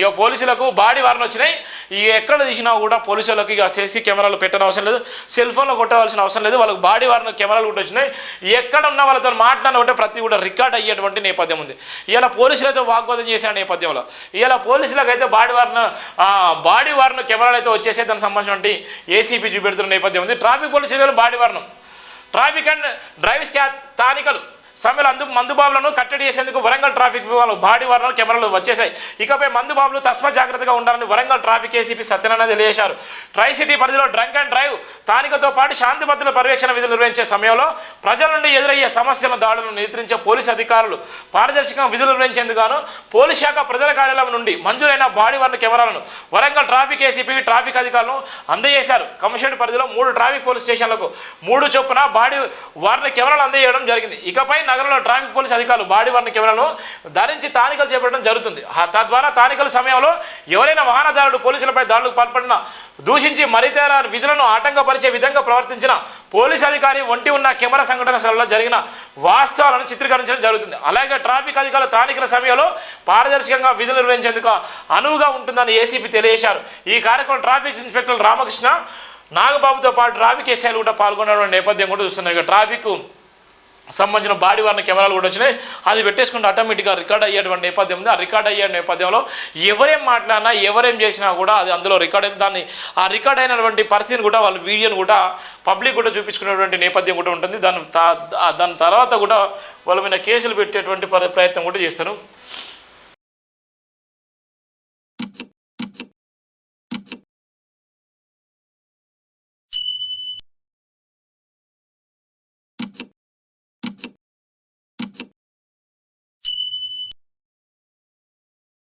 ఇక పోలీసులకు బాడీ వారణ వచ్చినాయి. ఇక ఎక్కడ తీసినా కూడా పోలీసులకు ఇక సీసీ కెమెరాలు పెట్టడం అవసరం లేదు. సెల్ ఫోన్లో కొట్టవలసిన అవసరం లేదు. వాళ్ళకి బాడీ వారణ కెమెరాలు కూడా వచ్చినాయి. ఎక్కడ ఉన్న వాళ్ళతో మాట్లాడిన ఒకటే ప్రతి కూడా రికార్డ్ అయ్యేటువంటి నేపథ్యం ఉంది. ఇలా పోలీసులతో వాగ్వాదం చేసిన నేపథ్యంలో. ఇలా పోలీసులకు అయితే బాడీ వారిన బాడీ వారిన కెమెరాలు అయితే వచ్చేసే దానికి సంబంధించినటువంటి ఏసీపీ చూపెడుతున్న నేపథ్యం ఉంది. ట్రాఫిక్ పోలీసులు బాడీ వారణం ట్రాఫిక్ అండ్ డ్రైవ్ స్థానికలు సమ్మెలు అందు మందుబాబులను కట్టడి చేసేందుకు వరంగల్ ట్రాఫిక్ విభాగం భారీ వర్ణాలు కెమెరాలు వచ్చేసాయి ఇకపై మందుబాబులు తస్మ జాగ్రత్తగా ఉండాలని వరంగల్ ట్రాఫిక్ ఏసీపీ సత్యనారాయణ తెలియజేశారు. ట్రై సిటీ పరిధిలో డ్రంక్ అండ్ డ్రైవ్ స్థానికతో పాటు శాంతి భద్రతల పర్యవేక్షణ విధులు నిర్వహించే సమయంలో ప్రజల నుండి ఎదురయ్యే సమస్యల దాడులను నియంత్రించే పోలీసు అధికారులు పారదర్శకంగా విధులు నిర్వహించేందుకు పోలీస్ శాఖ ప్రజల కార్యాలయం నుండి మంజూరైన బాడీ వర్ణ కెమెరాలను వరంగల్ ట్రాఫిక్ ఏసీపీ ట్రాఫిక్ అధికారులను అందజేశారు. కమిషన్ పరిధిలో మూడు ట్రాఫిక్ పోలీస్ స్టేషన్లకు మూడు చొప్పున బాడీ వారిన కెమెరాలు అందజేయడం జరిగింది. ఇకపై నగరంలో ట్రాఫిక్ పోలీస్ అధికారులు బాడీ వర్ణ కెమెరాను ధరించి తానికలు చేపట్టడం జరుగుతుంది. ఆ తద్వారా తానికల సమయంలో ఎవరైనా వాహనదారుడు పోలీసులపై దాడులకు పాల్పడిన దూషించి మరితేర విధులను ఆటంకపరిచే విధంగా ప్రవర్తించిన పోలీస్ అధికారి ఒంటి ఉన్న కెమెరా సంఘటన స్థలంలో జరిగిన వాస్తవాలను చిత్రీకరించడం జరుగుతుంది. అలాగే ట్రాఫిక్ అధికారులు తానికల సమయంలో పారదర్శకంగా విధులు నిర్వహించేందుకు అనువుగా ఉంటుందని ఏసీపీ తెలియజేశారు. ఈ కార్యక్రమం ట్రాఫిక్ ఇన్స్పెక్టర్ రామకృష్ణ నాగబాబుతో పాటు ట్రాఫిక్ ఎస్ఐలు కూడా పాల్గొనడం నేపథ్యం కూడా చూస్తున్నాయి ట్రాఫిక్ సంబంధించిన బాడీ వారిన కెమెరాలు కూడా వచ్చినాయి. అది పెట్టేసుకుంటే ఆటోమేటిక్గా రికార్డ్ అయ్యేటువంటి నేపథ్యం ఉంది. ఆ రికార్డ్ అయ్యే నేపథ్యంలో ఎవరేం మాట్లాడినా ఎవరేం చేసినా కూడా అది అందులో రికార్డ్ అయితే దాన్ని ఆ రికార్డ్ అయినటువంటి పరిస్థితిని కూడా వాళ్ళు వీడియోని కూడా పబ్లిక్ కూడా చూపించుకునేటువంటి నేపథ్యం కూడా ఉంటుంది. దాని దాని తర్వాత కూడా వాళ్ళ మీద కేసులు పెట్టేటువంటి ప్ర- ప్రయత్నం కూడా చేస్తారు.